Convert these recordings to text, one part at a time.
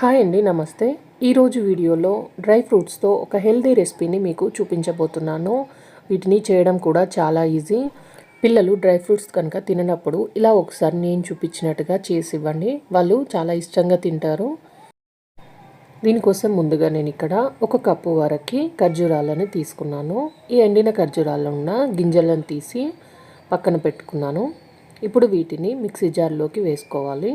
Hi అండి నమస్తే. ఈరోజు వీడియోలో డ్రై ఫ్రూట్స్తో ఒక హెల్దీ రెసిపీని మీకు చూపించబోతున్నాను. వీటిని చేయడం కూడా చాలా ఈజీ. పిల్లలు డ్రై ఫ్రూట్స్ కనుక తిననప్పుడు ఇలా ఒకసారి నేను చూపించినట్టుగా చేసి ఇవ్వండి. వాళ్ళు చాలా ఇష్టంగా తింటారు. దీనికోసం ముందుగా నేను ఇక్కడ ఒక కప్పు వరకు ఖర్జూరాలను తీసుకున్నాను. ఈ ఎండిన ఖర్జూరాల్లో ఉన్న గింజలను తీసి పక్కన పెట్టుకున్నాను. ఇప్పుడు వీటిని మిక్సీ జార్లోకి వేసుకోవాలి.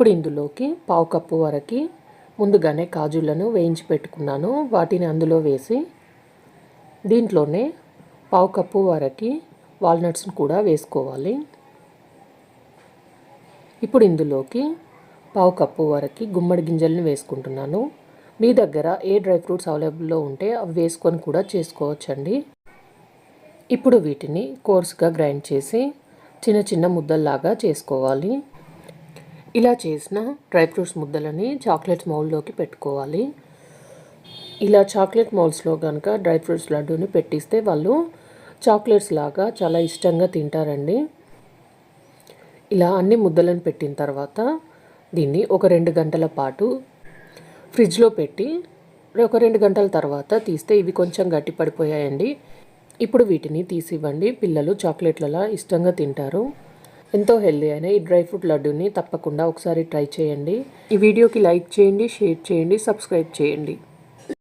ఇప్పుడు ఇందులోకి పావు కప్పు వరకు ముందుగానే కాజులను వేయించి పెట్టుకున్నాను. వాటిని అందులో వేసి దీంట్లోనే పావు కప్పు వరకు వాల్నట్స్ని కూడా వేసుకోవాలి. ఇప్పుడు ఇందులోకి పావు కప్పు వరకు గుమ్మడి గింజలను వేసుకుంటున్నాను. మీ దగ్గర ఏ డ్రై ఫ్రూట్స్ అవైలబుల్లో ఉంటే అవి వేసుకొని కూడా చేసుకోవచ్చండి. ఇప్పుడు వీటిని కోర్స్గా గ్రైండ్ చేసి చిన్న చిన్న ముద్దల్లాగా చేసుకోవాలి. ఇలా చేసిన డ్రై ఫ్రూట్స్ ముద్దలని చాక్లెట్స్ మౌల్లోకి పెట్టుకోవాలి. ఇలా చాక్లెట్ మౌల్స్లో కనుక డ్రై ఫ్రూట్స్ లడ్డూని పెట్టిస్తే వాళ్ళు చాక్లెట్స్ లాగా చాలా ఇష్టంగా తింటారండి. ఇలా అన్ని ముద్దలను పెట్టిన తర్వాత దీన్ని ఒక రెండు గంటల పాటు ఫ్రిడ్జ్లో పెట్టి ఒక రెండు గంటల తర్వాత తీస్తే ఇవి కొంచెం గట్టి పడిపోయాయండి. ఇప్పుడు వీటిని తీసి ఇవ్వండి పిల్లలు చాక్లెట్లలా ఇష్టంగా తింటారు. ఎంతో హెల్దీ అయిన ఈ డ్రై ఫ్రూట్ లడ్డూని తప్పకుండా ఒకసారి ట్రై చేయండి. ఈ వీడియోకి లైక్ చేయండి షేర్ చేయండి సబ్స్క్రైబ్ చేయండి.